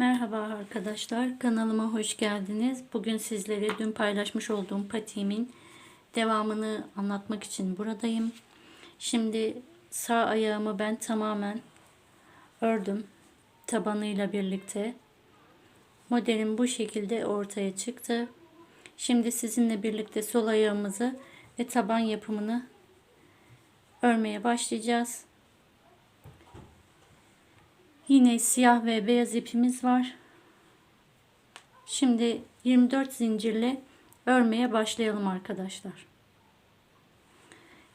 Merhaba arkadaşlar kanalıma hoş geldiniz. Bugün sizlere dün paylaşmış olduğum patiğimin devamını anlatmak için buradayım. Şimdi sağ ayağımı ben tamamen ördüm tabanıyla birlikte. Modelim bu şekilde ortaya çıktı. Şimdi sizinle birlikte sol ayağımızı ve taban yapımını örmeye başlayacağız. Yine siyah ve beyaz ipimiz var. Şimdi 24 zincirle örmeye başlayalım arkadaşlar.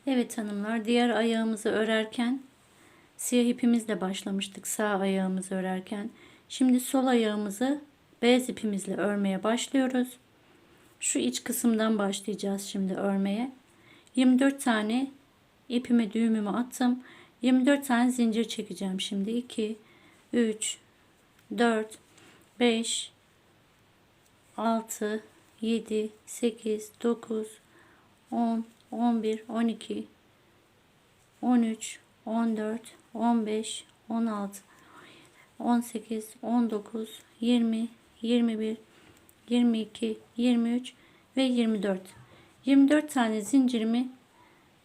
Evet hanımlar diğer ayağımızı örerken siyah ipimizle başlamıştık sağ ayağımızı örerken. Şimdi sol ayağımızı beyaz ipimizle örmeye başlıyoruz. Şu iç kısımdan başlayacağız şimdi örmeye. 24 tane ipime düğümümü attım. 24 tane zincir çekeceğim şimdi. 2 3 4 5 6 7 8 9 10 11 12 13 14 15 16 18 19 20 21 22 23 ve 24 24 tane zincirimi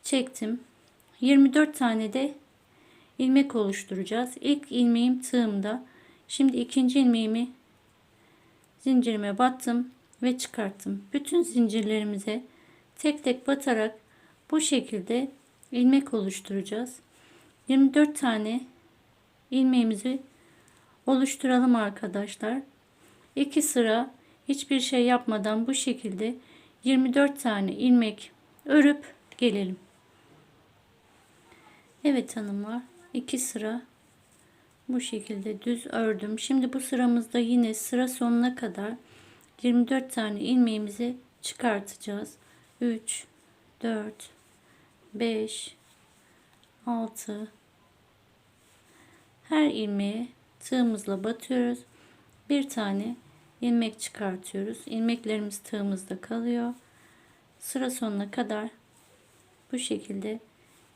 çektim. 24 tane de ilmek oluşturacağız. İlk ilmeğim tığımda. Şimdi ikinci ilmeğimi zincirime battım ve çıkarttım. Bütün zincirlerimize tek tek batarak bu şekilde ilmek oluşturacağız. 24 tane ilmeğimizi oluşturalım arkadaşlar. 2 sıra hiçbir şey yapmadan bu şekilde 24 tane ilmek örüp gelelim. Evet hanımlar 2 sıra bu şekilde düz ördüm. Şimdi bu sıramızda yine sıra sonuna kadar 24 tane ilmeğimizi çıkartacağız. 3 4 5 6 her ilmeğe tığımızla batıyoruz. Bir tane ilmek çıkartıyoruz. İlmeklerimiz tığımızda kalıyor. Sıra sonuna kadar bu şekilde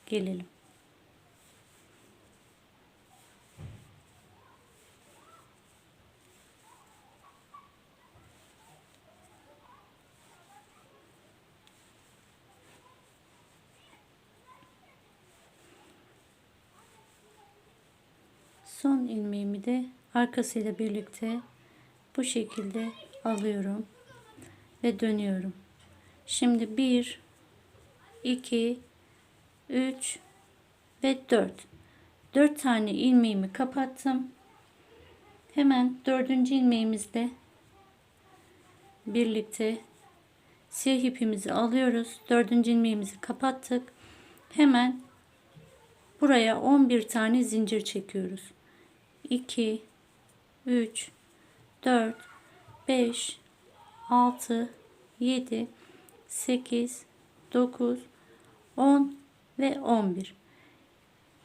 gelelim. Son ilmeğimi de arkasıyla birlikte bu şekilde alıyorum ve dönüyorum. Şimdi 1 2 3 ve 4 4 tane ilmeğimi kapattım. Hemen dördüncü ilmeğimizle birlikte siyah ipimizi alıyoruz. Dördüncü ilmeğimizi kapattık. Hemen buraya 11 tane zincir çekiyoruz. 2 3 4 5 6 7 8 9 10 ve 11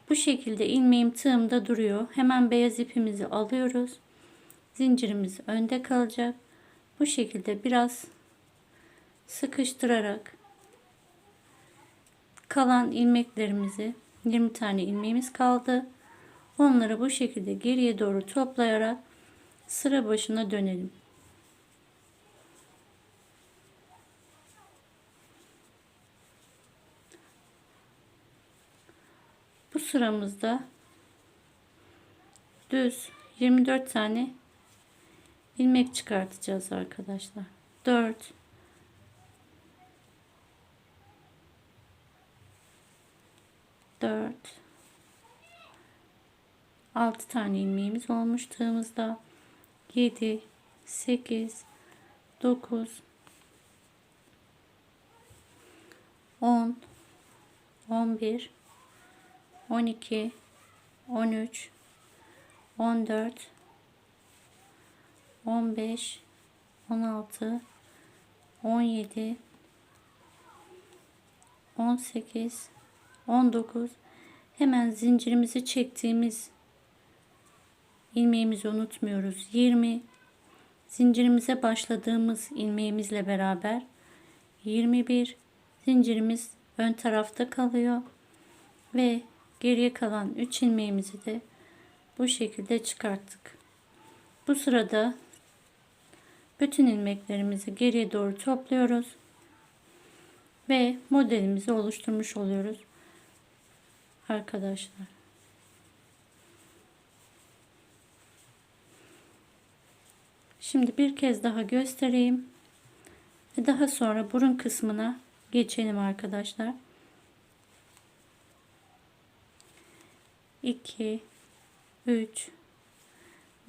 bu şekilde ilmeğim tığımda duruyor. Hemen beyaz ipimizi alıyoruz. Zincirimiz önde kalacak. Bu şekilde biraz sıkıştırarak kalan ilmeklerimizi 20 tane ilmeğimiz kaldı Onları bu şekilde geriye doğru toplayarak sıra başına dönelim. Bu sıramızda düz 24 tane ilmek çıkartacağız arkadaşlar. 4 4 6 tane ilmeğimiz olmuş tığımızda. 7 8 9 10 11 12 13 14 15 16 17 18 19 hemen zincirimizi çektiğimiz ilmeğimizi unutmuyoruz. 20 zincirimize başladığımız ilmeğimizle beraber 21 zincirimiz ön tarafta kalıyor ve geriye kalan 3 ilmeğimizi de bu şekilde çıkarttık. Bu sırada bütün ilmeklerimizi geriye doğru topluyoruz ve modelimizi oluşturmuş oluyoruz arkadaşlar. Şimdi bir kez daha göstereyim. Ve daha sonra burun kısmına geçelim arkadaşlar. 2 3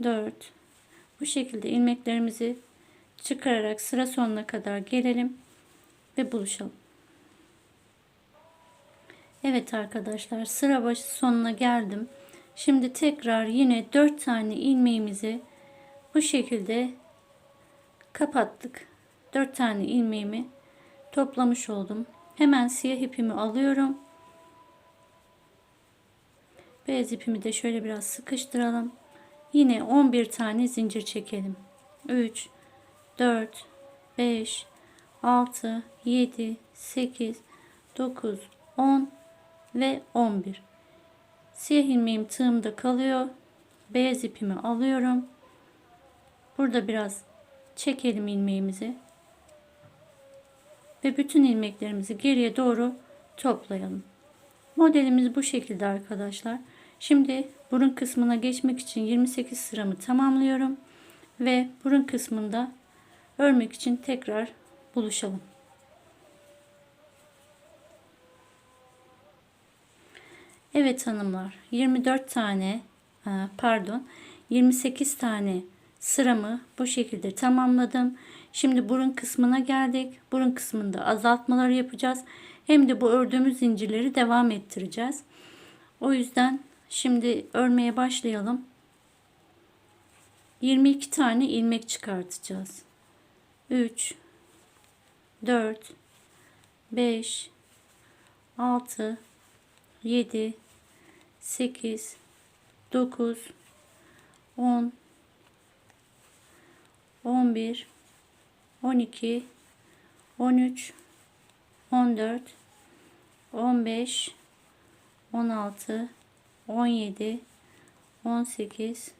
4 bu şekilde ilmeklerimizi çıkararak sıra sonuna kadar gelelim ve buluşalım. Evet arkadaşlar sıra başı sonuna geldim. Şimdi tekrar yine 4 tane ilmeğimizi bu şekilde kapattık. 4 tane ilmeğimi toplamış oldum. Hemen siyah ipimi alıyorum. Beyaz ipimi de şöyle biraz sıkıştıralım. Yine 11 tane zincir çekelim. 3 4 5 6 7 8 9 10 ve 11 siyah ilmeğim tığımda kalıyor beyaz ipimi alıyorum burada biraz çekelim ilmeğimizi. Ve bütün ilmeklerimizi geriye doğru toplayalım. Modelimiz bu şekilde arkadaşlar. Şimdi burun kısmına geçmek için 28 sıramı tamamlıyorum. Ve burun kısmında örmek için tekrar buluşalım. Evet hanımlar 24 tane e, pardon 28 tane sıramı bu şekilde tamamladım. Şimdi burun kısmına geldik. Burun kısmında azaltmalar yapacağız. Hem de bu ördüğümüz zincirleri devam ettireceğiz. O yüzden şimdi örmeye başlayalım. 22 tane ilmek çıkartacağız. 3 4 5 6 7 8 9 10 11 12 13 14 15 16 17 18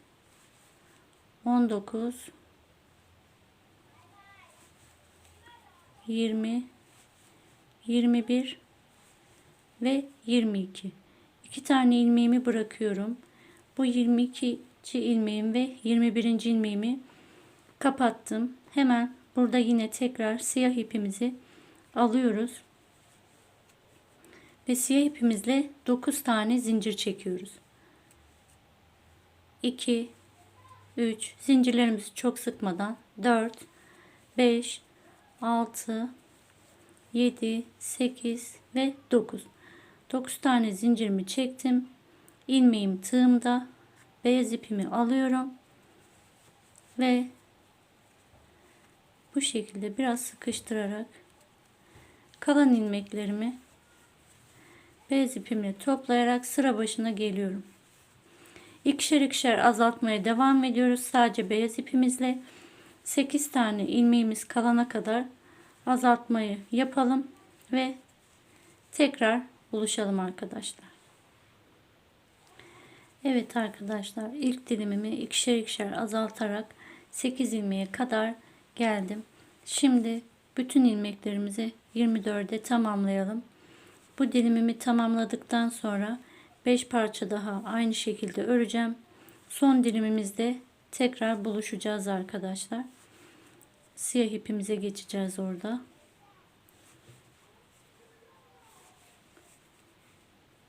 19 20 21 ve 22 2 tane ilmeğimi bırakıyorum bu 22 ilmeğim ve 21. ilmeğimi kapattım hemen burada yine tekrar siyah ipimizi alıyoruz ve siyah ipimizle 9 tane zincir çekiyoruz 2 3 zincirlerimizi çok sıkmadan 4 5 6 7 8 ve 9 9 tane zincirimi çektim. ilmeğim tığımda. Beyaz ipimi alıyorum. Ve bu şekilde biraz sıkıştırarak kalan ilmeklerimi beyaz ipimle toplayarak sıra başına geliyorum. İkişer ikişer azaltmaya devam ediyoruz. Sadece beyaz ipimizle 8 tane ilmeğimiz kalana kadar azaltmayı yapalım ve tekrar buluşalım arkadaşlar. Evet arkadaşlar ilk dilimimi ikişer ikişer azaltarak 8 ilmeğe kadar geldim. Şimdi bütün ilmeklerimizi 24'e tamamlayalım. Bu dilimimi tamamladıktan sonra 5 parça daha aynı şekilde öreceğim. Son dilimimizde tekrar buluşacağız arkadaşlar. Siyah ipimize geçeceğiz orada.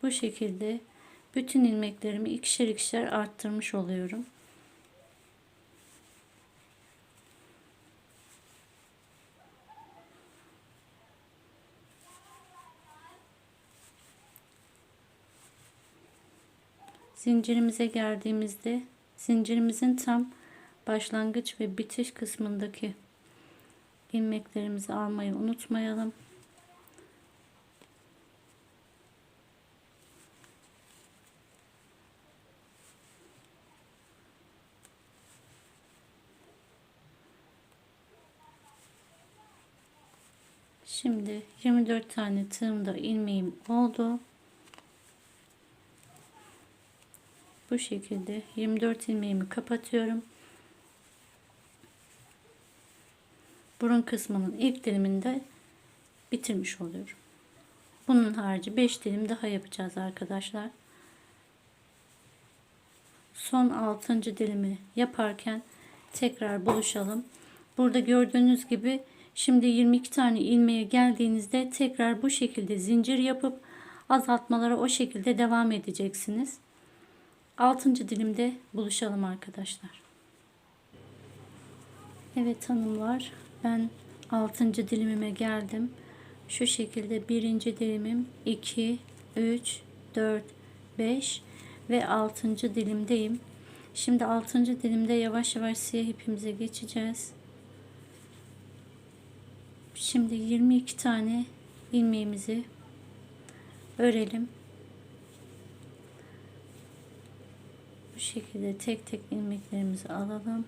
Bu şekilde bütün ilmeklerimi ikişer ikişer arttırmış oluyorum. Zincirimize geldiğimizde zincirimizin tam başlangıç ve bitiş kısmındaki ilmeklerimizi almayı unutmayalım. Şimdi 24 tane tığımda ilmeğim oldu. Bu şekilde 24 ilmeğimi kapatıyorum. burun kısmının ilk dilimini de bitirmiş oluyorum. Bunun harici 5 dilim daha yapacağız arkadaşlar. Son 6. dilimi yaparken tekrar buluşalım. Burada gördüğünüz gibi şimdi 22 tane ilmeğe geldiğinizde tekrar bu şekilde zincir yapıp azaltmalara o şekilde devam edeceksiniz. 6. dilimde buluşalım arkadaşlar. Evet hanımlar ben 6. dilimime geldim. Şu şekilde birinci dilimim 2, 3, 4, 5 ve 6. dilimdeyim. Şimdi 6. dilimde yavaş yavaş siyah ipimize geçeceğiz. Şimdi 22 tane ilmeğimizi örelim. Bu şekilde tek tek ilmeklerimizi alalım.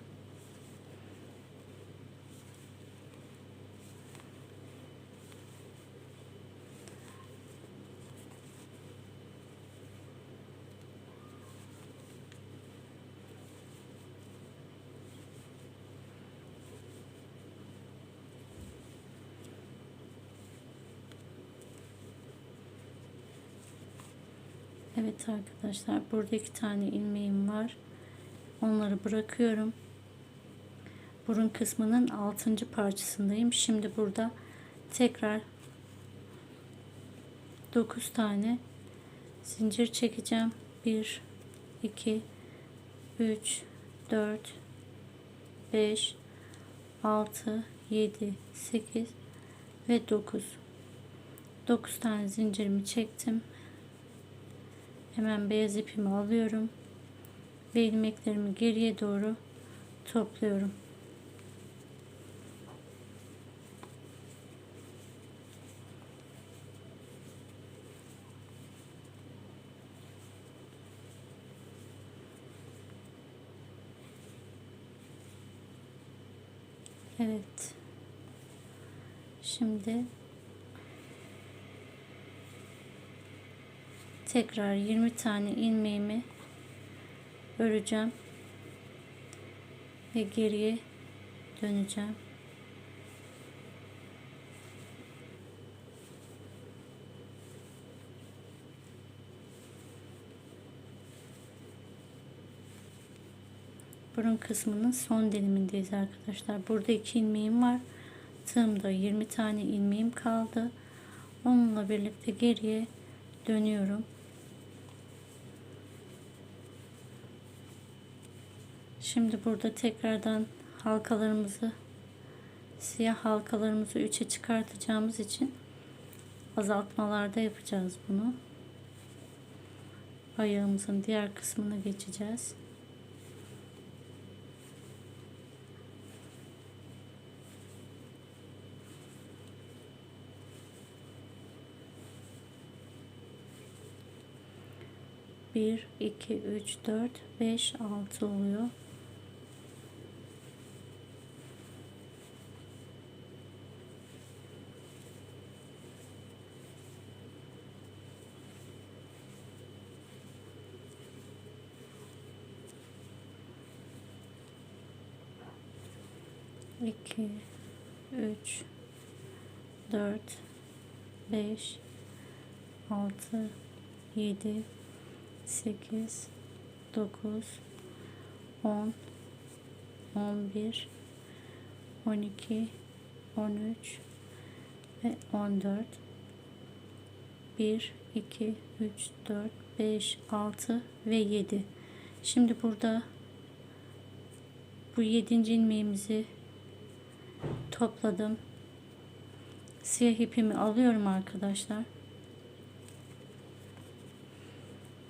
Evet arkadaşlar burada iki tane ilmeğim var. Onları bırakıyorum. Burun kısmının altıncı parçasındayım. Şimdi burada tekrar 9 tane zincir çekeceğim. 1 2 3 4 5 6 7 8 ve 9 9 tane zincirimi çektim Hemen beyaz ipimi alıyorum. Ve ilmeklerimi geriye doğru topluyorum. Evet. Şimdi tekrar 20 tane ilmeğimi öreceğim ve geriye döneceğim. burun kısmının son dilimindeyiz arkadaşlar. Burada iki ilmeğim var. Tığımda 20 tane ilmeğim kaldı. Onunla birlikte geriye dönüyorum. Şimdi burada tekrardan halkalarımızı siyah halkalarımızı 3'e çıkartacağımız için azaltmalarda yapacağız bunu. Ayağımızın diğer kısmına geçeceğiz. Bir, iki, üç, dört, beş, altı oluyor. 2 3 4 5 6 7 8 9 10 11 12 13 ve 14 1 2 3 4 5 6 ve 7 şimdi burada bu 7. ilmeğimizi topladım. Siyah ipimi alıyorum arkadaşlar.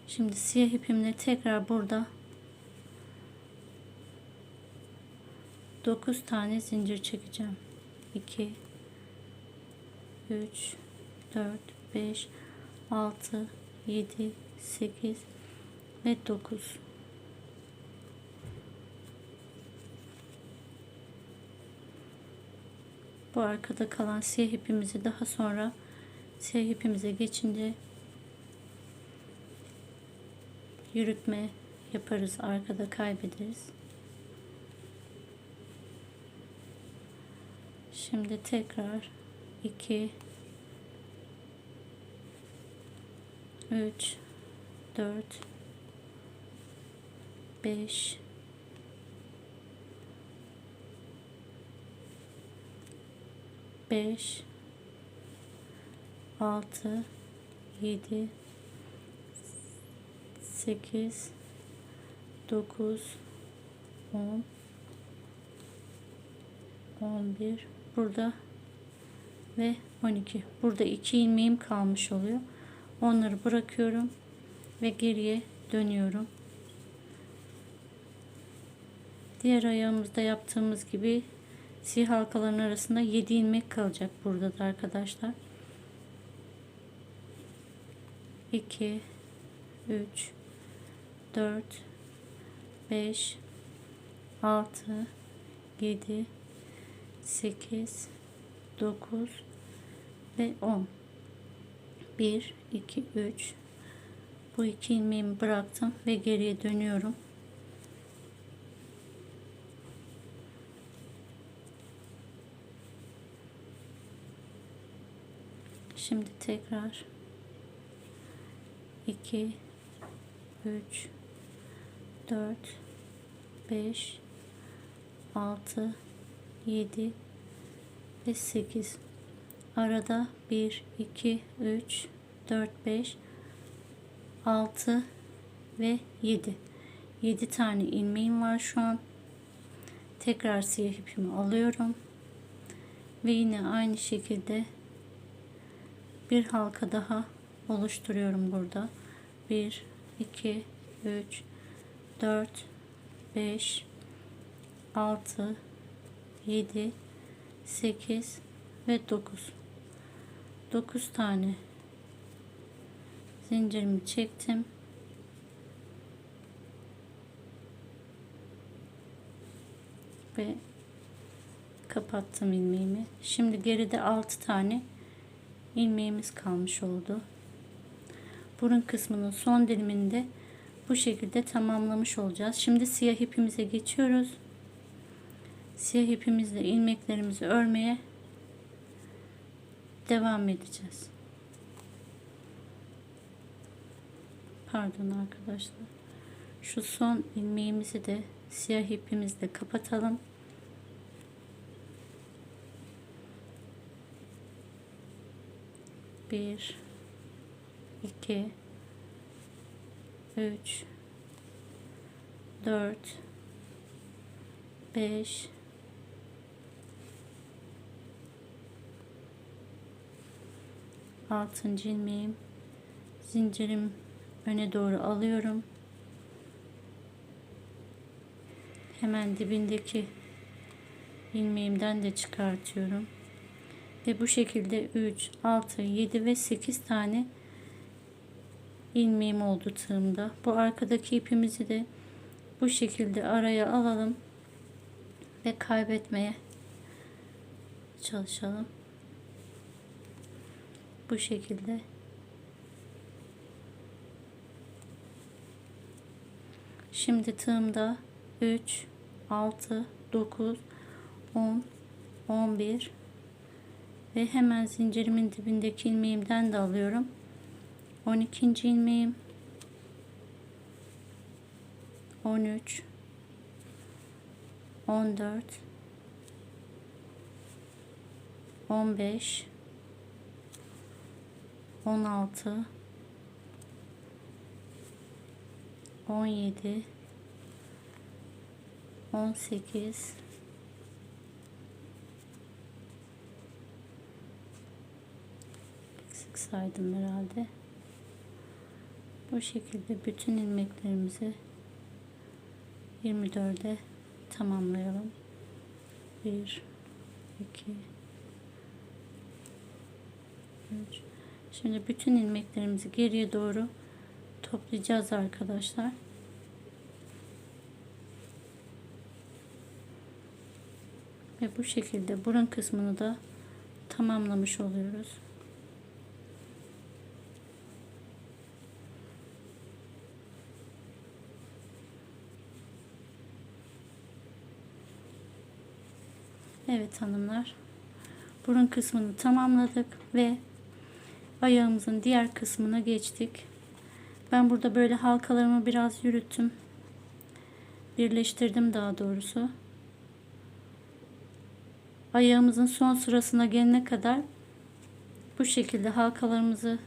Şimdi siyah ipimle tekrar burada 9 tane zincir çekeceğim. 2 3 4 5 6 7 8 ve 9 bu arkada kalan siyah ipimizi daha sonra siyah ipimize geçince yürütme yaparız arkada kaybederiz. Şimdi tekrar 2 3 4 5 5 6 7 8 9 10 11 burada. Ve 12 burada iki ilmeğim kalmış oluyor. Onları bırakıyorum ve geriye dönüyorum. Diğer ayağımızda yaptığımız gibi siyah halkaların arasında 7 ilmek kalacak burada da arkadaşlar. 2 3 4 5 6 7 8 9 ve 10 1 2 3 bu iki ilmeğimi bıraktım ve geriye dönüyorum şimdi tekrar. 2 3 4 5 6 7 ve 8 arada 1 2 3 4 5 6 ve 7 7 tane ilmeğim var şu an. Tekrar siyah ipimi alıyorum. Ve yine aynı şekilde bir halka daha oluşturuyorum burada. 1 2 3 4 5 6 7 8 ve 9 9 tane zincirimi çektim. Ve kapattım ilmeğimi. Şimdi geride 6 tane ilmeğimiz kalmış oldu burun kısmının son diliminde bu şekilde tamamlamış olacağız şimdi siyah ipimize geçiyoruz siyah ipimizle ilmeklerimizi örmeye devam edeceğiz. Pardon arkadaşlar. Şu son ilmeğimizi de siyah ipimizle kapatalım. Bir, iki, üç, dört, beş, altıncı ilmeğim. Zincirim öne doğru alıyorum. Hemen dibindeki ilmeğimden de çıkartıyorum ve bu şekilde 3 6 7 ve 8 tane ilmeğim oldu tığımda. Bu arkadaki ipimizi de bu şekilde araya alalım ve kaybetmeye çalışalım. Bu şekilde. Şimdi tığımda 3 6 9 10 11 ve hemen zincirimin dibindeki ilmeğimden de alıyorum. 12. ilmeğim. 13 14 15 16 17 18 saydım herhalde bu şekilde bütün ilmeklerimizi 24'e tamamlayalım 1 2 3 Şimdi bütün ilmeklerimizi geriye doğru toplayacağız arkadaşlar. Ve bu şekilde burun kısmını da tamamlamış oluyoruz. Evet hanımlar burun kısmını tamamladık ve ayağımızın diğer kısmına geçtik. Ben burada böyle halkalarımı biraz yürüttüm. Birleştirdim daha doğrusu. Ayağımızın son sırasına gelene kadar bu şekilde halkalarımızı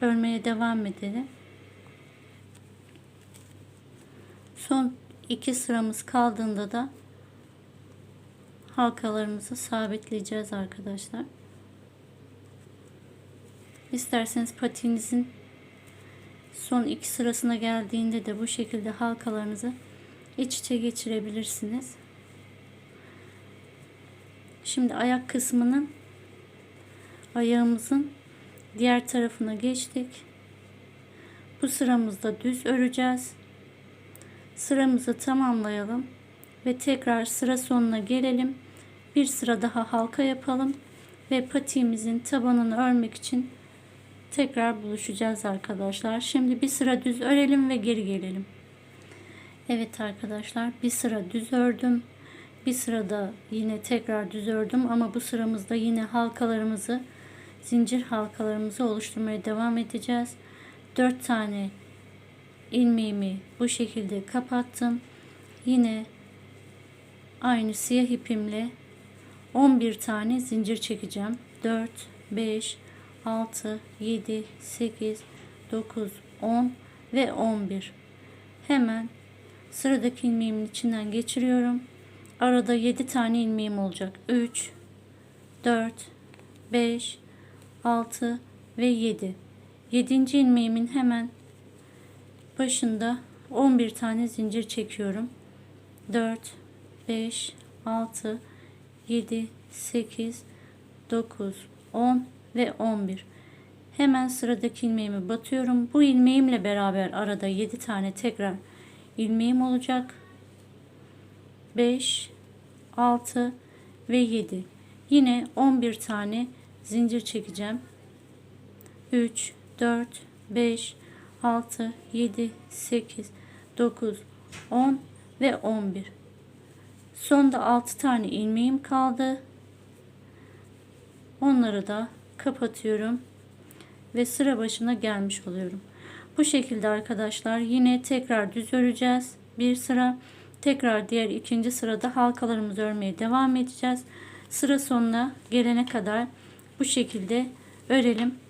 örmeye devam edelim. Son iki sıramız kaldığında da halkalarımızı sabitleyeceğiz arkadaşlar. İsterseniz patinizin son iki sırasına geldiğinde de bu şekilde halkalarınızı iç içe geçirebilirsiniz. Şimdi ayak kısmının ayağımızın diğer tarafına geçtik. Bu sıramızda düz öreceğiz. Sıramızı tamamlayalım ve tekrar sıra sonuna gelelim. Bir sıra daha halka yapalım ve patiğimizin tabanını örmek için tekrar buluşacağız arkadaşlar. Şimdi bir sıra düz örelim ve geri gelelim. Evet arkadaşlar bir sıra düz ördüm. Bir sırada yine tekrar düz ördüm ama bu sıramızda yine halkalarımızı zincir halkalarımızı oluşturmaya devam edeceğiz. 4 tane ilmeğimi bu şekilde kapattım. Yine aynı siyah ipimle 11 tane zincir çekeceğim. 4 5 6 7 8 9 10 ve 11. Hemen sıradaki ilmeğimin içinden geçiriyorum. Arada 7 tane ilmeğim olacak. 3 4 5 6 ve 7. 7. ilmeğimin hemen başında 11 tane zincir çekiyorum. 4 5 6 7 8 9 10 ve 11. Hemen sıradaki ilmeğimi batıyorum. Bu ilmeğimle beraber arada 7 tane tekrar ilmeğim olacak. 5 6 ve 7. Yine 11 tane zincir çekeceğim. 3 4 5 6 7 8 9 10 ve 11. Sonda 6 tane ilmeğim kaldı. Onları da kapatıyorum ve sıra başına gelmiş oluyorum. Bu şekilde arkadaşlar yine tekrar düz öreceğiz. Bir sıra tekrar diğer ikinci sırada halkalarımızı örmeye devam edeceğiz. Sıra sonuna gelene kadar bu şekilde örelim.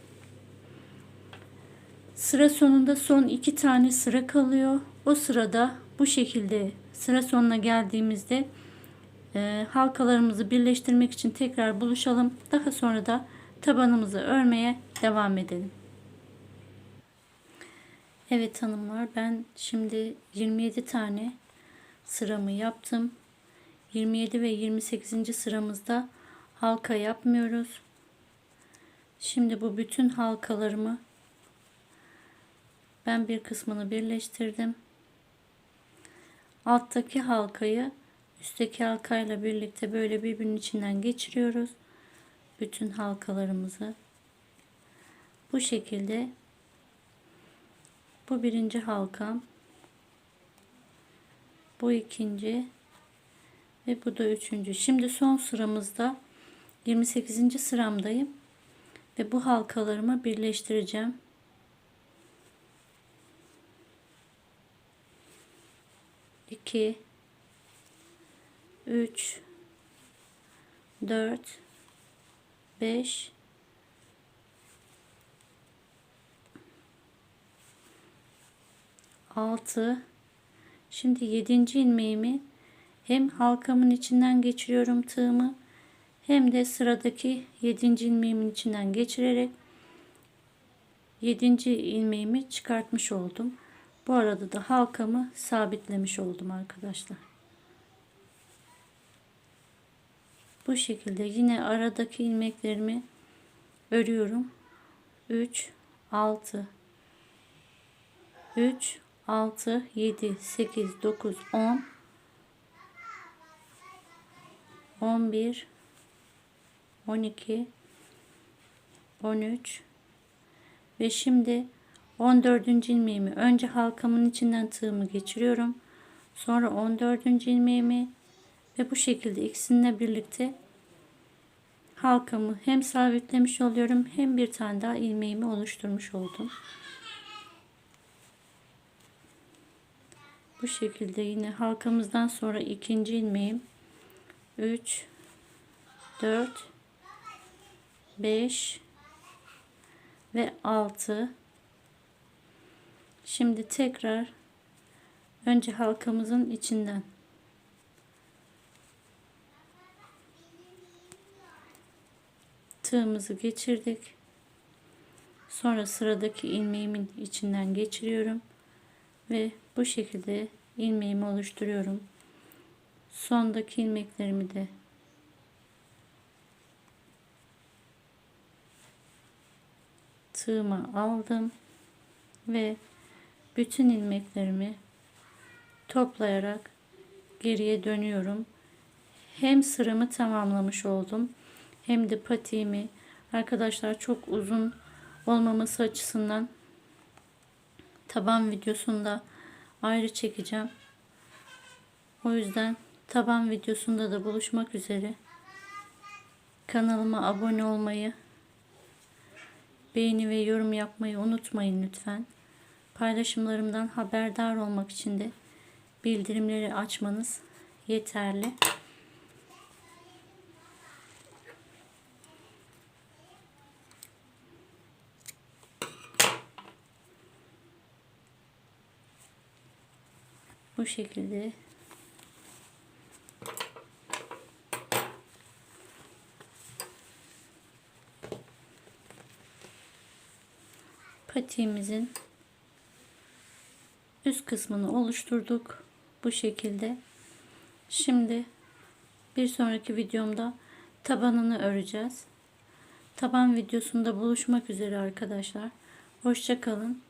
Sıra sonunda son iki tane sıra kalıyor. O sırada bu şekilde sıra sonuna geldiğimizde e, halkalarımızı birleştirmek için tekrar buluşalım. Daha sonra da tabanımızı örmeye devam edelim. Evet hanımlar ben şimdi 27 tane sıramı yaptım. 27 ve 28. sıramızda halka yapmıyoruz. Şimdi bu bütün halkalarımı ben bir kısmını birleştirdim. Alttaki halkayı üstteki halkayla birlikte böyle birbirinin içinden geçiriyoruz. Bütün halkalarımızı bu şekilde bu birinci halkam bu ikinci ve bu da üçüncü. Şimdi son sıramızda 28. sıramdayım ve bu halkalarımı birleştireceğim. 2 3 4 5 6 Şimdi 7. ilmeğimi hem halkamın içinden geçiriyorum tığımı hem de sıradaki 7. ilmeğimin içinden geçirerek 7. ilmeğimi çıkartmış oldum. Bu arada da halkamı sabitlemiş oldum arkadaşlar. Bu şekilde yine aradaki ilmeklerimi örüyorum. 3 6 3 6 7 8 9 10 11 12 13 ve şimdi 14. ilmeğimi önce halkamın içinden tığımı geçiriyorum. Sonra 14. ilmeğimi Ve bu şekilde ikisini birlikte halkamı hem sabitlemiş oluyorum hem bir tane daha ilmeğimi oluşturmuş oldum. Bu şekilde yine halkamızdan sonra ikinci ilmeğim 3 4 5 ve 6 Şimdi tekrar önce halkamızın içinden tığımızı geçirdik. Sonra sıradaki ilmeğimin içinden geçiriyorum ve bu şekilde ilmeğimi oluşturuyorum. Sondaki ilmeklerimi de tığıma aldım ve bütün ilmeklerimi toplayarak geriye dönüyorum. Hem sıramı tamamlamış oldum hem de patiğimi arkadaşlar çok uzun olmaması açısından taban videosunda ayrı çekeceğim. O yüzden taban videosunda da buluşmak üzere. Kanalıma abone olmayı, beğeni ve yorum yapmayı unutmayın lütfen. Paylaşımlarımdan haberdar olmak için de bildirimleri açmanız yeterli. Bu şekilde patiğimizin üst kısmını oluşturduk. Bu şekilde. Şimdi bir sonraki videomda tabanını öreceğiz. Taban videosunda buluşmak üzere arkadaşlar. Hoşça kalın.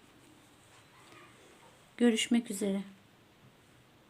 Görüşmek üzere.